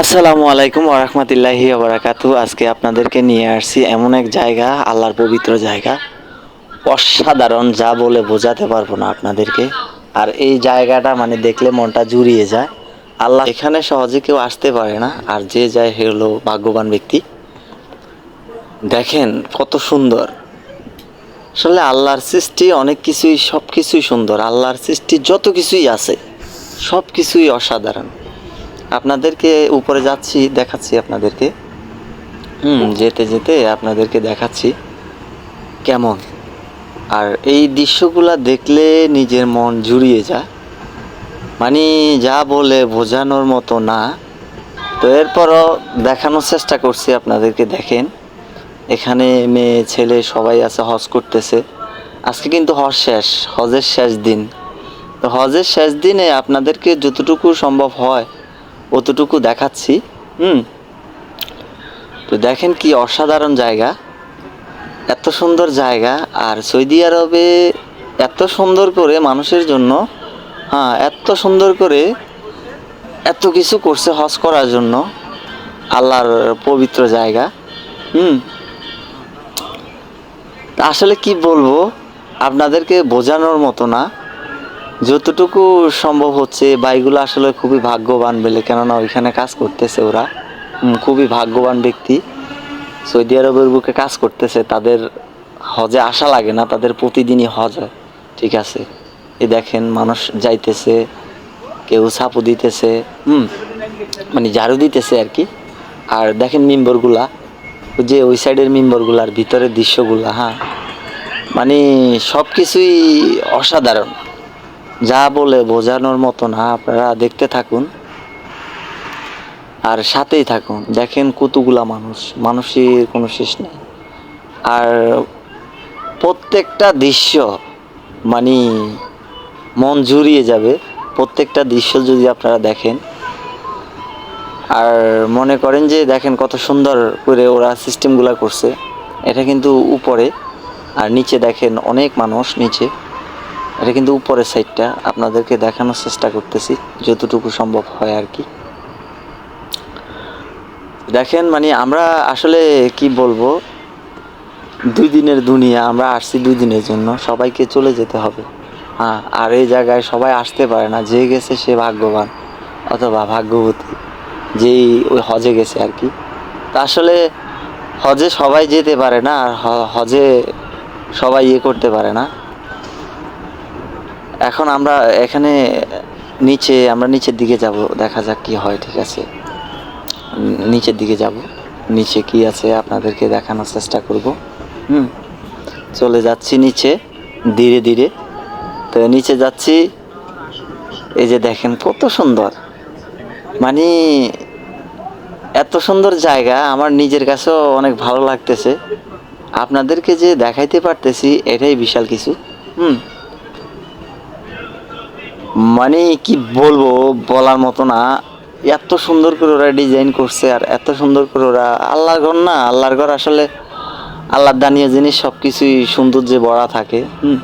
আসসালামু আলাইকুম ওরহমতুল্লাহি ওবরাকাতু আজকে আপনাদেরকে নিয়ে আসছি এমন এক জায়গা, আল্লাহর পবিত্র জায়গা। অসাধারণ, যা বলে বোঝাতে পারব না আপনাদেরকে। আর এই জায়গাটা মানে দেখলে মনটা জুড়িয়ে যায়। আল্লাহ এখানে সহজে কেউ আসতে পারে না, আর যে যায় হলো ভাগ্যবান ব্যক্তি। দেখেন কত সুন্দর। আসলে আল্লাহর সৃষ্টি অনেক কিছুই সব কিছুই সুন্দর। আল্লাহর সৃষ্টি যত কিছুই আছে সব কিছুই অসাধারণ। আপনাদেরকে উপরে যাচ্ছি, দেখাচ্ছি আপনাদেরকে। হুম, যেতে যেতে আপনাদেরকে দেখাচ্ছি কেমন। আর এই দৃশ্যগুলা দেখলে নিজের মন জুড়িয়ে যায়। মানে যা বলে বোঝানোর মতো না। তো এরপরও দেখানোর চেষ্টা করছি আপনাদেরকে, দেখেন। এখানে মেয়ে, ছেলে সবাই আছে, হজ করতেছে। আজকে কিন্তু হজ শেষ, হজের শেষ দিন। তো হজের শেষ দিনে আপনাদেরকে যতটুকু সম্ভব হয় অতটুকু দেখাচ্ছি, হুম? তো দেখেন কি অসাধারণ জায়গা। এত সুন্দর জায়গা, আর সৌদি আরবে এত সুন্দর করে মানুষের জন্য হ্যাঁ এত সুন্দর করে এত কিছু করছে হজ করার জন্য, আল্লাহর পবিত্র জায়গা, হুম? আসলে কি বলব, আপনাদেরকে বোঝানোর মতো না। যতটুকু সম্ভব হচ্ছে বাইগুলো আসলে খুবই ভাগ্যবান বলে, কেননা ওইখানে কাজ করতেছে ওরা। খুবই ভাগ্যবান ব্যক্তি। সৌদি আরবের বুকে কাজ করতেছে, তাদের হজে আসা লাগে না, তাদের প্রতিদিনই হজ হয়, ঠিক আছে? এ দেখেন, মানুষ যাইতেছে, কেউ সাপু দিতেছে হুম মানে ঝাড়ু দিতেছে আর কি। আর দেখেন মেম্বরগুলা যে ওই সাইডের মেম্বরগুলার ভিতরের দৃশ্যগুলা হ্যাঁ? মানে সব কিছুই অসাধারণ। যা বলে বোঝানোর মতো না, আপনারা দেখতে থাকুন। আর সাথেই থাকুন। দেখেন কতগুলা মানুষ। মানুষের কোনো শেষ নেই। আর প্রত্যেকটা দৃশ্য মানে মন জুড়িয়ে যাবে। প্রত্যেকটা দৃশ্য যদি আপনারা দেখেন। আর মনে করেন যে, দেখেন কত সুন্দর করে ওরা সিস্টেমগুলো করছে। এটা কিন্তু উপরে। আর নিচে দেখেন অনেক মানুষ নিচে। এটা কিন্তু উপরের সাইডটা আপনাদেরকে দেখানোর চেষ্টা করতেছি, যতটুকু সম্ভব হয় আর কি। দেখেন মানে আমরা আসলে কি বলব, দুই দিনের দুনিয়া, আমরা আসছি দুই দিনের জন্য, সবাইকে চলে যেতে হবে। হ্যাঁ আর এই জায়গায় সবাই আসতে পারে না, যে গেছে সে ভাগ্যবান অথবা ভাগ্যবতী, যেই ওই হজে গেছে আর কি। তা আসলে হজে সবাই যেতে পারে না, আর হজে সবাই ইয়ে করতে পারে না। এখন আমরা এখানে নিচে, আমরা নিচের দিকে যাব, দেখা যাক কি হয়, ঠিক আছে? নিচের দিকে যাব, নিচে কি আছে আপনাদেরকে দেখানোর চেষ্টা করব, হুম? চলে যাচ্ছি নিচে, ধীরে ধীরে। তো নিচে যাচ্ছি, এই যে দেখেন কত সুন্দর। মানে এত সুন্দর জায়গা, আমার নিজের কাছেও অনেক ভালো লাগতেছে। আপনাদেরকে যে দেখাইতে পারতেছি, এটাই বিশাল কিছু, হুম? মানে কি বলব বলার মতো না। এত সুন্দর করে ওরা ডিজাইন করছে আর এত সুন্দর করে ওরা আল্লাহর ঘর না, আল্লাহর ঘর আসলে আল্লাহর দানীয় জিনিস সব কিছুই সৌন্দর্যে ভরা থাকে, হুম।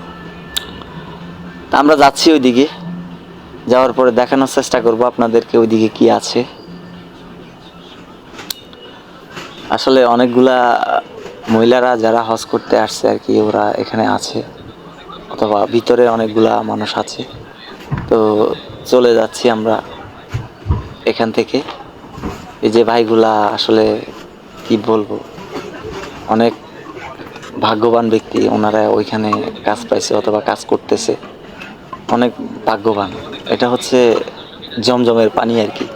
আমরা যাচ্ছি ওইদিকে, যাওয়ার পরে দেখানোর চেষ্টা করব আপনাদেরকে ওইদিকে কি আছে। আসলে অনেকগুলা মহিলারা যারা হজ করতে আসছে আর কি, ওরা এখানে আছে, অথবা ভিতরে অনেকগুলা মানুষ আছে। তো চলে যাচ্ছি আমরা এখান থেকে। এই যে ভাইগুলা আসলে কি বলব? অনেক ভাগ্যবান ব্যক্তি, ওনারা ওইখানে কাজ পাইছে অথবা কাজ করতেছে। অনেক ভাগ্যবান। এটা হচ্ছে জমজমের পানি আর কি।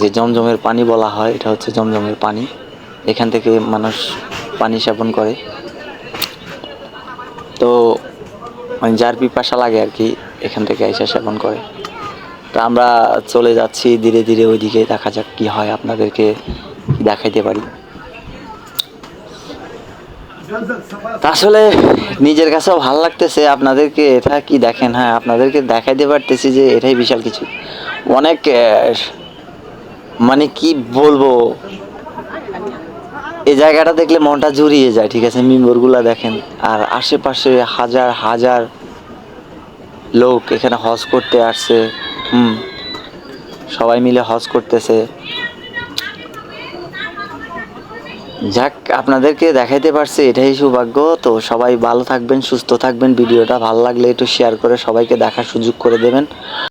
যে জমজমের পানি বলা হয়, এটা হচ্ছে জমজমের পানি। এখান থেকে মানুষ পানি সেবন করে। তো মানে যার পিপাসা লাগে আর কি এখান থেকে আইসা সেবন করে। তো আমরা চলে যাচ্ছি, ধীরে ধীরে ওইদিকে দেখা যাক কি হয় আপনাদেরকে দেখাইতে পারি। আসলে নিজের কাছেও ভালো লাগতেছে, আপনাদেরকে এটা কি দেখেন? হ্যাঁ আপনাদেরকে দেখাইতে পারতেছি যে এটাই বিশাল কিছু। অনেক মানে কি বলব? এই জায়গাটা দেখলে মনটা জুড়িয়ে যায়, ঠিক আছে? মিম্বরগুলা দেখেন, আর আশেপাশে হাজার হাজার লোক এখানে হজ করতে আসছে, হুম, সবাই মিলে হজ করতেছে। যাক, আপনাদেরকে দেখাইতে পারছি, এটাই সৌভাগ্য। তো সবাই ভালো থাকবেন, সুস্থ থাকবেন। ভিডিওটা ভালো লাগলে একটু শেয়ার করে সবাইকে দেখার সুযোগ করে দেবেন।